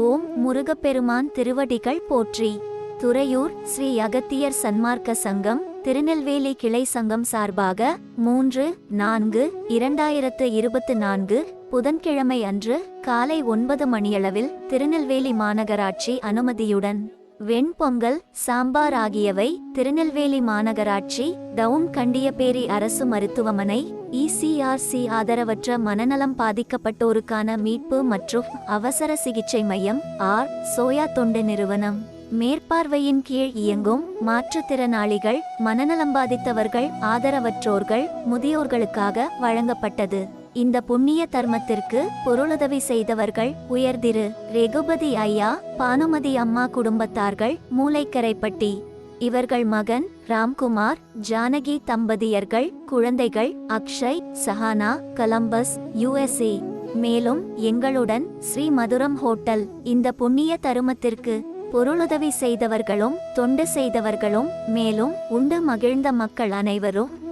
ஓம் முருகப்பெருமான் திருவடிகள் போற்றி. துறையூர் ஸ்ரீ அகத்தியர் சன்மார்க்க சங்கம் திருநெல்வேலி கிளை சங்கம் சார்பாக மூன்று நான்கு இரண்டாயிரத்து இருபத்து நான்கு புதன்கிழமை அன்று காலை ஒன்பது மணியளவில் திருநெல்வேலி மாநகராட்சி அனுமதியுடன் வெண்பொங்கல் சாம்பார் ஆகியவை திருநெல்வேலி மாநகராட்சி டவுன் கண்டியப்பேரி அரசு மருத்துவமனை இசிஆர்சி ஆதரவற்ற மனநலம் பாதிக்கப்பட்டோருக்கான மீட்பு மற்றும் அவசர சிகிச்சை மையம் ஆர். சோயா தொண்டு நிறுவனம். மேற்பார்வையின் கீழ் இயங்கும் மாற்றுத்திறனாளிகள் மனநலம் பாதித்தவர்கள் ஆதரவற்றோர்கள் முதியோர்களுக்காக வழங்கப்பட்டது. இந்த புண்ணிய தர்மத்திற்கு பொருளுதவி செய்தவர்கள் உயர்திரு ரெகுபதி ஐயா பானுமதி அம்மா குடும்பத்தார்கள் மூளைக்கரைப்பட்டி. இவர்கள் மகன் ராம்குமார் ஜானகி தம்பதியர்கள் குழந்தைகள் அக்ஷய் சஹானா கலம்பஸ் யுஎஸ்ஏ. மேலும் எங்களுடன் ஸ்ரீ மதுரம் ஹோட்டல் இந்த புண்ணிய தருமத்திற்கு பொருளுதவி செய்தவர்களும் தொண்டு செய்தவர்களும் மேலும் உண்டு மகிழ்ந்த மக்கள் அனைவரும்